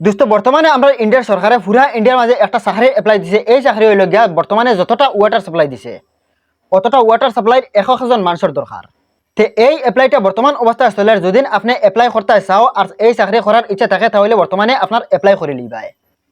দোস্ত বর্তমানে আমরা ইন্ডিয়ার সরকারে পুরা ইন্ডিয়ার মাঝে একটা চাকরি এপ্লাই দিছে। এই চাকরি হইল গিয়া বর্তমানে যতটা ওয়াটার সাপ্লাই দিছে, অতটা ওয়াটার সাপ্লাই এশ জন মানুষের দরকার তে এই এপ্লাইটা বর্তমান অবস্থায় চলে যদি আপনি এপ্লাই করতে চাও আর এই চাকরি করার ইচ্ছা থাকে, তাহলে বর্তমানে আপনার এপ্লাই করে লিবাই।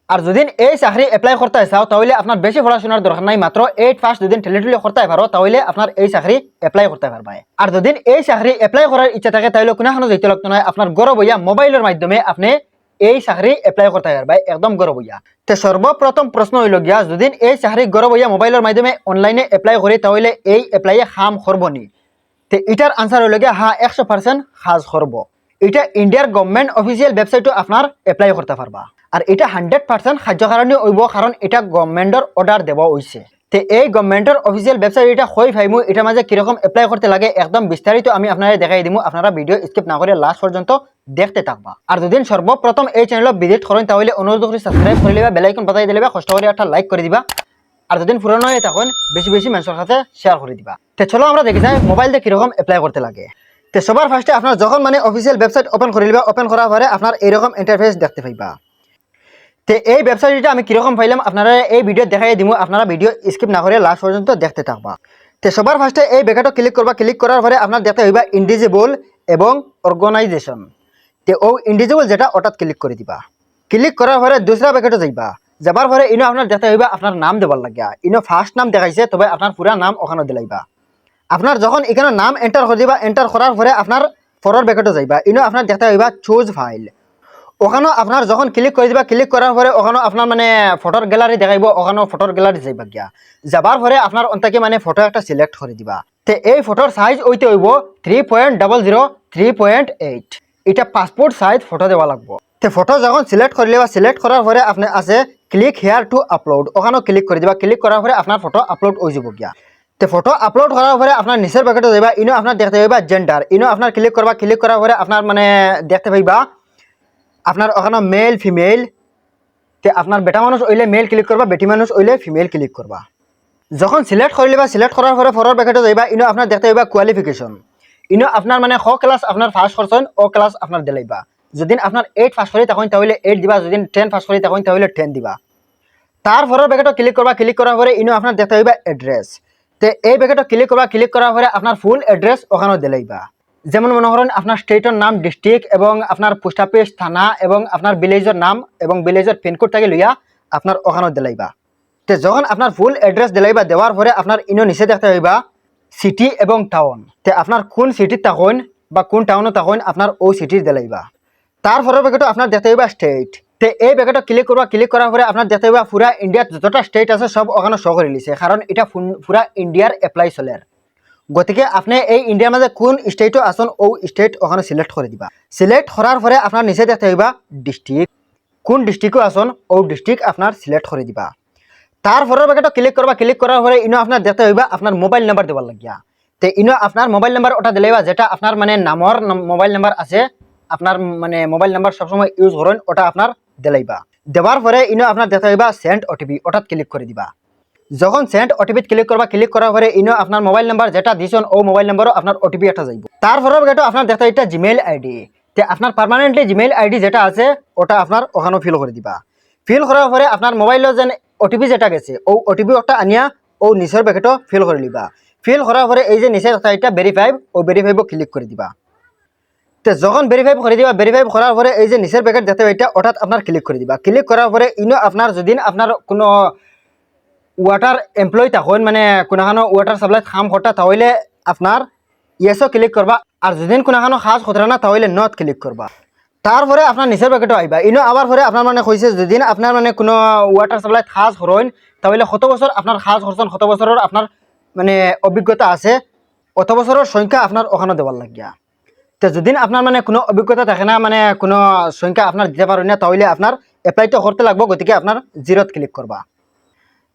আর যদি এই চাকরি এপ্লাই করতে চাও, তাহলে আপনার বেশি পড়াশোনার দরকার নাই মাত্র এইট ফার্স্ট যদি ঠেলে করতে পারো তাহলে আপনার এই চাকরি এপ্লাই করতে পারবে আর যদি এই চাকরি এপ্লাই করার ইচ্ছা থাকে, তাহলে কোনোখানো যেতে লাগতো নয় আপনার গরব মোবাইলের মাধ্যমে আপনি এই চাকরি এপ্লাই করতে পারবে একদম গরব হইয়া তে সর্বপ্রথম প্রশ্ন হইল যদি এই চাকরি গরব হইয়া মোবাইলের মাধ্যমে অনলাইনে এপ্লাই করি তাহলে এই এপ্লাইয়ে হাম করবনি তে এটার আনসার হইল গিয়া হ্যাঁ একশো পার্সেন্ট সাজ করব এটা ইন্ডিয়ার গভর্নমেন্ট অফিসিয়াল ওয়েবসাইটও আপনার এপ্লাই করতে পারবা আর এটা হান্ড্রেড পার্সেন্ট কার্যকারণী হইব কারণ এটা গভর্নমেন্টর অর্ডার দেওয়া হয়েছে তে এই গভর্নমেন্টের অফিসিয়াল ওয়েবসাইট এটা হই ফাইমু এটা মাঝে কীরকম এপ্লাই করতে লাগে, একদম বিস্তারিত আমি আপনারা দেখাই দিমু। আপনারা ভিডিও স্কিপ না করে লাস্ট পর্যন্ত দেখতে থাকবা। আর যদি সর্বপ্রথম এই চ্যানেল ভিজিট করেন তাহলে অনুরোধ করে সাবস্ক্রাইব করে লিবা বেলাইকন বাজাই দিলে কষ্ট করে একটা লাইক করে দিবা। আর যদি পুরনো হয়ে থাকুন বেশি বেশি মানুষের কাছে শেয়ার করে দিবা। তে চলো আমরা দেখি যাই মোবাইল দিয়ে কীরকম এপ্লাই করতে লাগে। তে সবার ফার্স্টে আপনার যখন মানে অফিসিয়াল ওয়েবসাইট ওপেন করে লিবা ওপেন করার পরে আপনার এইরকম ইন্টারফেস দেখতে পাইবা। তে এই ওয়েবসাইটটা আমি কীরকম পাইলাম, আপনারা এই ভিডিও দেখাই দিব আপনারা ভিডিও স্কিপ না করে লাস্ট পর্যন্ত দেখতে থাকবা। তে সবার ফার্স্টে এই বেকাটো ক্লিক করবা। ক্লিক করার পরে আপনার দেখতে হইবা ইন্ডিজিবল এবং অর্গানাইজেশন তে ও ইন্ডিজিবল যেটা, ওটাত ক্লিক করে দিবা। ক্লিক করার পরে দুসরা বেকেটে যাইবা। যাবার পরে ইনো আপনার দেখতে হইবা আপনার নাম দেবার লাগিয়া। ইনো ফার্স্ট নাম দেখাইছে, তবে আপনার পুরা নাম ওখানে দিলাইবা। আপনার যখন এখানে নাম এন্টার করে দিবা এন্টার করার পরে আপনার ফরওয়ার্ড ব্যাকেটে যাইবা। ইনো আপনার দেখতে হইবা চুজ ফাইল ওখানেও আপনার যখন ক্লিক করে দিবা ক্লিক করার পরে ওখানেও আপনার মানে ফটোর গ্যালারি দেখাইব ওখানেও ফটোর গ্যালারি যাইবা গিয়া। যাবার পরে আপনার অন্তাকে মানে ফটো একটা সিলেক্ট করে দিবা। তে এই ফটোর সাইজ ওইতে হইব three point double zero three point eight এটা পাসপোর্ট সাইজ ফটো দেওয়া লাগবো। তে ফটো যখন সিলেক্ট করে লিবা সিলেক্ট করার পরে আপনি আছে ক্লিক হেয়ার টু আপলোড ওখানেও ক্লিক করে দিবা ক্লিক করার পরে আপনার ফটো আপলোড হয়ে যাব গিয়া। তে ফটো আপলোড করার পরে আপনার নিচের প্যাকেটে যাইবা, ইনো আপনার দেখতে পাইবা জেন্ডার ইনো আপনার ক্লিক করবা ক্লিক করার পরে আপনার মানে দেখতে পাইবা। আপনার ওখানে মেল ফিমেল তে আপনার বেটা মানুষ হইলে মেল ক্লিক করবা, বেটি মানুষ হইলে ফিমেল ক্লিক করবা। যখন সিলেক্ট করে লিবা সিলেক্ট করার পরে ফরওয়ার্ড প্যাকেটে যাইবা, ইনো আপনার দেখতে পাইবা কোয়ালিফিকেশন ইনো আপনার মানে ক ক্লাস আপনার ফার্স্ট করছেন ও ক্লাস আপনার দিলাইবা। যদি আপনার এইট ফার্স্ট করি তখন তাহলে এইট দিবা যদি টেন ফার্স্ট করি তখন তাহলে টেন দিবা। তার ফরওয়ার্ড প্যাকেটে ক্লিক করবা ক্লিক করার পরে ইনো আপনার দেখতে পাইবা এড্রেস তে এই প্যাকেটে ক্লিক করবা ক্লিক করার পরে আপনার ফুল এড্রেস ওখানেও দিলাইবা। যেমন মনে করেন আপনার স্টেটের নাম, ডিস্ট্রিক্ট এবং আপনার পোস্ট অফিস, থানা এবং আপনার ভিলেজের নাম এবং ভিলেজের পিনকোড থেকে লইয়া আপনার ওখানেও দিলাইবা। তে যখন আপনার ফুল এড্রেস দিলাইবা, দেওয়ার পরে আপনার ইনো নিচে দেখতে হইবা সিটি এবং টাউন তে আপনার কোন সিটির থাকুন বা কোন টাউনে থাকুন আপনার ওই সিটির দিলাইবা। তারপরের প্যাকেটও আপনার দেখতে হইবা স্টেট তে এই প্যাকেটও ক্লিক করবা ক্লিক করার পরে আপনার দেখতে হইবা পুরা ইন্ডিয়ার যতটা স্টেট আছে সব ওখানে শো করে লিছে কারণ এটা পুরা ইন্ডিয়ার এপ্লাই চলে গতিকে আপনি এই ইন্ডিয়ার মাঝে কোন স্টেটও আসন ও স্টেট ওখানে সিলেক্ট করে দিবা? সিলেক্ট করার পরে আপনার নিচে দেখতে হইবা ডিস্ট্রিক্ট কোন ডিস্ট্রিক্টও আসন ও ডিস্ট্রিক্ট আপনার সিলেক্ট করে দিবা? তারপরের প্যাকেটও ক্লিক করবা ক্লিক করার পরে ইনো আপনার দেখতে হইবা আপনার মোবাইল নাম্বার দেওয়ার লাগিয়া। তে ইনো আপনার মোবাইল নাম্বার ওটা দিলাইবা যেটা আপনার মানে নামর মোবাইল নাম্বার আছে আপনার মানে মোবাইল নাম্বার সবসময় ইউজ করেন ওটা আপনার দিলাইবা দেওয়ার পরে ইনো আপনার দেখতে হইবা সেন্ড ওটিপি ওটাত ক্লিক করে দিবা। যখন সেন্ড ওটিপিত ক্লিক করবা ক্লিক করার পরে ইনো আপনার মোবাইল নাম্বার যেটা দিছেন ও মোবাইল নাম্বারও আপনার ওটিপি একটা যাইব তারপরে গেটো আপনার দেখতে এটা জিমেইল আইডি তে আপনার পার্মানেন্টলি জিমেইল আইডি যেটা আছে, ওটা আপনার ওখানেও ফিল করে দিবা। ফিল করার পরে আপনার মোবাইলের যেন ওটিপি যেটা গেছে ও ওটিপি একটা আনিয়া ও নিচের প্যাকেটও ফিল করে দিবা ফিল করার পরে এই যে নিচের এটা ভেরিফাইভ ও ভেরিফাইভও ক্লিক করে দিবা। তো যখন ভেরিফাই করে দিবা ভেরিফাই করার পরে এই যে নিচের প্যাকেট দেখতে এটা ওটাত আপনার ক্লিক করে দিবা। ক্লিক করার পরে ইনো আপনার যদি আপনার কোনো ওয়াটার এমপ্লয় তখন মানে কোনোখানো ওয়াটার সাপ্লাই কাম করতা তাহলে আপনার ইয়েসও ক্লিক করবা আর যদি কোনোখানো খাস খতরা না, তাহলে নট ক্লিক করবা তারপরে আপনার নিচের প্যাকেটও আইবা ইনো আবার পরে আপনার মানে কইছে যদি আপনার মানে কোনো ওয়াটার সাপ্লাই খাস হরইন তাহলে কত বছর আপনার খাস করছেন কত বছরের আপনার মানে অভিজ্ঞতা আছে, অত বছরের সংখ্যা আপনার ওখানে দেওয়ার লাগিয়া। তো যদি আপনার মানে কোনো অভিজ্ঞতা থাকে না মানে কোনো সংখ্যা আপনার দিতে পারেন না, তাহলে আপনার এপ্লাইটা করতে লাগবো, গতিকে আপনার জিরোত ক্লিক করবা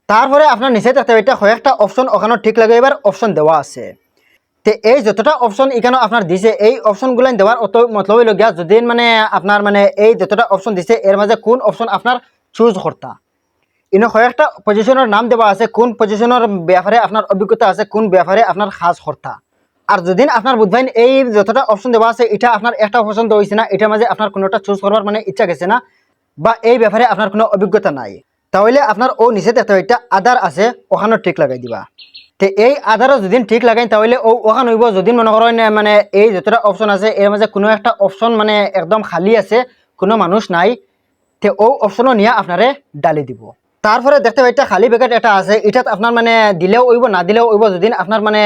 তারপরে আপনার নিচে দেখতে পাই এটা কয়েকটা অপশন ওখানে ঠিক লাগে, এবার অপশন দেওয়া আছে। তে এই যতটা অপশন এখানে আপনার দিছে, এই অপশনগুলো দেওয়ার অত মতলব হইল যদি মানে আপনার মানে এই যতটা অপশন দিছে, এর মাঝে কোন অপশন আপনার চুজ করতা। ইনো কয়েকটা পজিশনের নাম দেওয়া আছে, কোন পজিশনের ব্যাপারে আপনার অভিজ্ঞতা আছে, কোন ব্যাপারে আপনার খাস কর্তা। আর যদি আপনার বুধবাই এই যতটা অপশন দেওয়া আছে, এটা আপনার একটা পছন্দ হয়েছে না, এটার মাঝে আপনার কোনোটা চুজ করবার মানে ইচ্ছা গেছে না, বা এই ব্যাপারে আপনার কোনো অভিজ্ঞতা নাই। তাহলে আপনার ও নিচে দেখতে একটা আধার আছে, ওখানে ঠিক লাগাই দিবা। তে এই আধারও যদি ঠিক লাগাই, তাহলে ও ওখান হইব যদি মনে করেন মানে এই যতটা অপশন আছে, এর মাঝে কোনো একটা অপশন মানে একদম খালি আছে, কোনো মানুষ নাই, তে ও অপশনও নিয়ে আপনারে ডালি দিব। তারপরে দেখতে পাই একটা খালি প্যাকেট এটা আছে, এটাত আপনার মানে দিলেও ওইব না দিলেও ওইব যদি আপনার মানে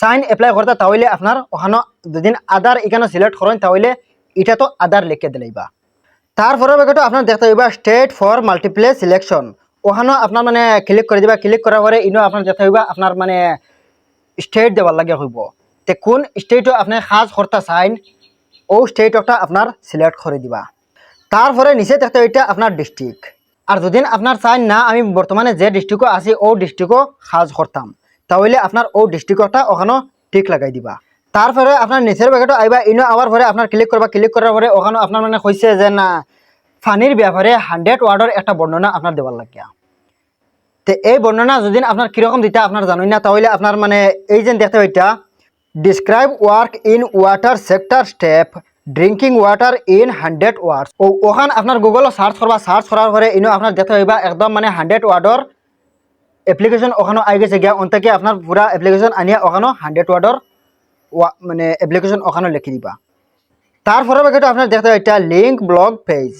সাইন এপ্লাই করতে, তাহলে আপনার ওখানে যদি আধার এখানে সিলেক্ট করেন, তাহলে এটা তো আধার লিখে দিলেইবা। তারপরে ব্যাপারটা আপনার দেখতে পাইবা স্টেট ফর মাল্টিপ্লে সিলেকশন ওখানেও আপনার মানে ক্লিক করে দিবা ক্লিক করার পরে ইনো আপনার দেখতে পাইবা আপনার মানে স্টেট দেওয়ার লাগে হইব। তে কোন স্টেটও আপনি সাজ করতে চাইন ও স্টেটটা আপনার সিলেক্ট করে দিবা। তারপরে নিচে দেখতে এটা আপনার ডিস্ট্রিক্ট আর যদি আপনার চাই না, আমি বর্তমানে যে ডিস্ট্রিক্টও আছি, ও ডিস্ট্রিক্টও সাজ করতাম তাহলে আপনার ও ডিস্ট্রিক্টটা ওখানেও টিক লাগাই দিবা। তারপরে আপনার নিচের ব্যাগেটো আইবা, ইনো আবার পরে আপনার ক্লিক করবা ক্লিক করার পরে ওখানে আপনার মানে কইছে যে না ফানির ব্যাপারে হান্ড্রেড ওয়ার্ডের একটা বর্ণনা আপনার দেওয়ার লাগিয়া তে এই বর্ণনা যদি আপনার কীরকম দিতে আপনার জানুন না, তাহলে আপনার মানে এই যে দেখতে পাইটা describe work in water sector step drinking water in hundred words ও, ওখান আপনার গুগলও সার্চ করবা সার্চ করার পরে ইনো আপনার দেখতে পাইবা, একদম মানে হান্ড্রেড ওয়ার্ডর এপ্লিকেশন ওখানে আই গেছে গিয়া, অন্তকে আপনার পুরা এপ্লিকেশন আনিয়া ওখানে হান্ড্রেড ওয়ার্ডর মানে এপ্লিকেশন ওখানে লিখে দিবা। তারপরে বাকিটা আপনার দেখতে পাইটা লিঙ্ক ব্লগ পেজ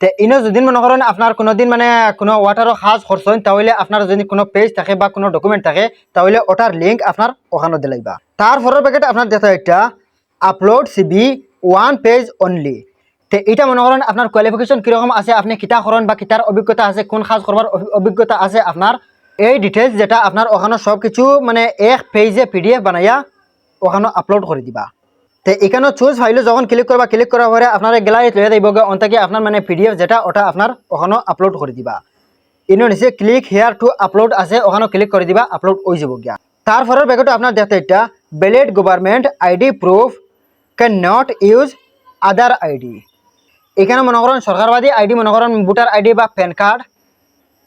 তে ইনো যদি মনে করেন আপনার কোনোদিন মানে কোনো ওয়াটারও সাজ করছেন তাহলে আপনার যদি কোনো পেজ থাকে বা কোনো ডকুমেন্ট থাকে, তাহলে ওটার লিঙ্ক আপনার ওখানে দিলাইবা তারপরের প্যাকেটে আপনার দেখা একটা upload CV one page only তে এটা মনে করেন আপনার কোয়ালিফিকেশন কীরকম আছে, আপনি কিতা করেন বা কিতার অভিজ্ঞতা আছে, কোন কাজ করবার অভি- অভিজ্ঞতা আছে, আপনার এই ডিটেলস যেটা আপনার ওখানে সব কিছু মানে এক পেজে পিডিএফ বানাইয়া ওখানে আপলোড করে দিবা। তে এখানে চুজ ফাইলে যখন ক্লিক করবা ক্লিক করার পরে আপনার গ্যালারিত লয়ে যাইব অন্তকে আপনার মানে পিডিএফ যেটা, ওটা আপনার ওখানে আপলোড করে দিবা। ইনো নিচে ক্লিক হেয়ার টু আপলোড আছে, ওখানে ক্লিক করে দিবা আপলোড হয়ে যাব গিয়া। তারপরের ব্যাগটা আপনার দেখতে এটা valid government ID proof can not use other ID এখানে মনে করেন সরকারবাদী আইডি মনে করেন ভোটার আইডি বা প্যান কার্ড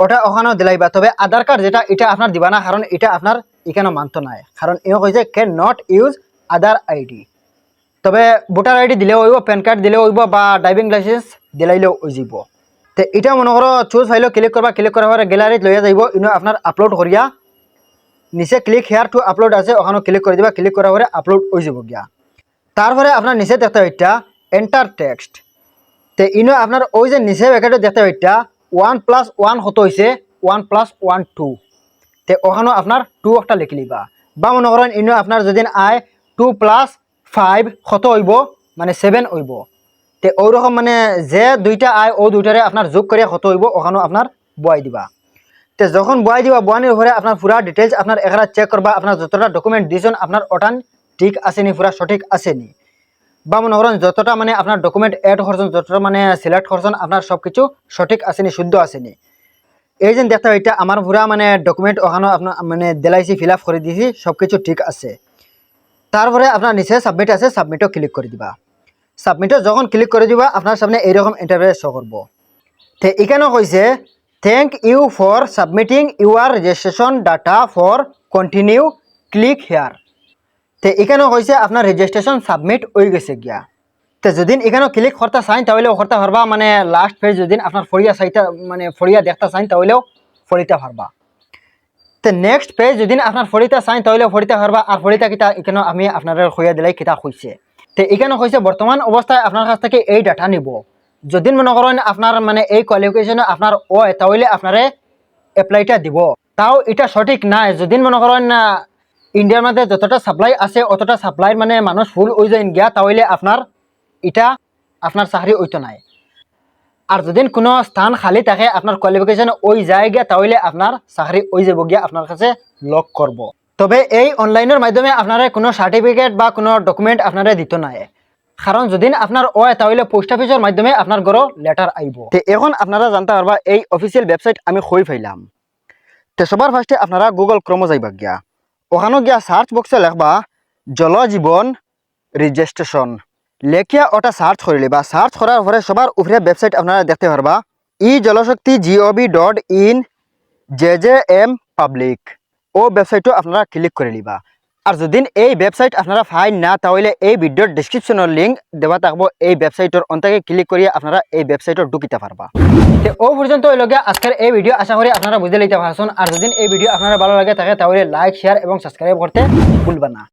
ওটা ওখানেও দিলাইবা তবে আধার কার্ড যেটা, এটা আপনার দিবা না, কারণ এটা আপনার এখানে মানত নাই। কারণ এও কইছে can not use other ID তবে ভোটার আইডি দিলেও হইব, প্যান কার্ড দিলেও হইব বা ড্রাইভিং লাইসেন্স দিলাইলেও হয়ে যাব তে এটা মনে করো চুজ ফাইলও ক্লিক করবা ক্লিক করার পরে গ্যালারিত লইয়া যাইব, ইনো আপনার আপলোড করিয়া নিচে ক্লিক হেয়ার টু আপলোড আছে ওখানে ক্লিক করে দিবা ক্লিক করার পরে আপলোড হয়ে যাব গিয়া। তারপরে আপনার নিচে দেখতে এটা এন্টার টেক্সট তে ইনো আপনার ওই যে নিচে প্যাকেটে দেখতে এটা ওয়ান প্লাস ওয়ান হতো হয়েছে ওয়ান প্লাস ওয়ান টু। তে ওখানেও আপনার টু একটা লিখি লিবা। বা মনে করেন ইনো আপনার যদি আয় টু প্লাস ফাইভ কত হইব মানে সেভেন হইব। তে ওরকম মানে যে দুইটা আয় ও দুইটারে আপনার যোগ করে কত হইব ওখানেও আপনার বয়াই দিবা। তে যখন বয়াই দিবা বয়ানির পরে আপনার পুরা ডিটেলস আপনার এখানে চেক করবা আপনার যতটা ডকুমেন্ট দিয়েছেন আপনার ওটান ঠিক আসেনি পুরা সঠিক আসেনি বা মনে করেন যতটা মানে আপনার ডকুমেন্ট এড করছেন, যতটা মানে সিলেক্ট করছেন, আপনার সব কিছু সঠিক আসেনি, শুদ্ধ আসেনি। এই যে দেখতে এটা আমার পুরা মানে ডকুমেন্ট ওখানে আপনার মানে দেলাইছি ফিল আপ করে দিয়েছি সব কিছু ঠিক আছে। তারপরে আপনার নিচে সাবমিট আছে সাবমিটও ক্লিক করে দিবা। সাবমিটও যখন ক্লিক করে দিবা, আপনার সামনে এইরকম ইন্টারভেস শো করব। তে এখানে কইছে thank you for submitting your registration data for continue click here তে এখানে কইছে আপনার রেজিস্ট্রেশন সাবমিট হয়ে গেছে গিয়া। তে যদি এখানে ক্লিক করতে চাই, তাহলেও করতে পারবা মানে লাস্ট পেজ যদি আপনার ফরিয়া চাইতে মানে ফরিয়া দেখতে চাই, তাহলেও ফরিতে পারবা তে নেক্সট পেজ যদি আপনার ফরিতা চাই তাহলে ফরিতে পারবা আর ফরিতা কিতা এখানে আমি আপনার হইয়া দিলাই কিতা কইছে তে এখানে কইছে বর্তমান অবস্থায় আপনার কাছ থেকে এই ডাটা নিব। যদি মনে করেন আপনার মানে এই কোয়ালিফিকেশনে আপনার ওয় তাহলে আপনারে এপ্লাইটা দিব। তাও এটা সঠিক নাই। যদি মনে করেন ইন্ডিয়ার মধ্যে যতটা সাপ্লাই আছে, অতটা সাপ্লাইর মানে মানুষ ফুল হয়ে যায় গিয়া তাহলে আপনার এটা আপনার চাকরি ওইতো নাই। আর যদি কোনো স্থান খালি থাকে আপনার কোয়ালিফিকেশন ওই যায় গিয়া তাহলে আপনার চাকরি ওই যাব গিয়া আপনার কাছে লক করব তবে এই অনলাইনের মাধ্যমে আপনারা কোনো সার্টিফিকেট বা কোনো ডকুমেন্ট আপনারা দিত নাই। কারণ যদি আপনার ওয় তাহলে পোস্ট অফিসের মাধ্যমে আপনার ঘর লেটার আইব তে এখন আপনারা জানতে পারবা এই অফিসিয়াল ওয়েবসাইট আমি কই ফাইলাম তে সবার ফার্স্টে আপনারা গুগল ক্রমে যাইবা গিয়া ওখানে গিয়া সার্চ বক্সে লেখবা, জলজীবন রেজিস্ট্রেশন লেখিয়া ওটা সার্চ করলে বা সার্চ করার পরে সবার উপরে ওয়েবসাইট আপনারা দেখতে পারবা। ই Jalshakti GOB dot in J J M public ও ওয়েবসাইটও আপনারা ক্লিক করে নিবা। আর যদি এই ওয়েবসাইট আপনারা ফাইন না, তাহলে এই ভিডিওর ডিসক্রিপশনের লিঙ্ক দেওয়া থাকব। এই ওয়েবসাইটের অন্তকে ক্লিক করিয়ে আপনারা এই ওয়েবসাইটে ঢুকিতে পারবা। তে ও পর্যন্ত লগে আজকের এই ভিডিও আশা করি আপনারা বুঝে লইতে পারছেন। আর যদি এই ভিডিও আপনারা ভালো লাগে থাকে তাহলে লাইক শেয়ার এবং সাবস্ক্রাইব করতে ভুলবেন না।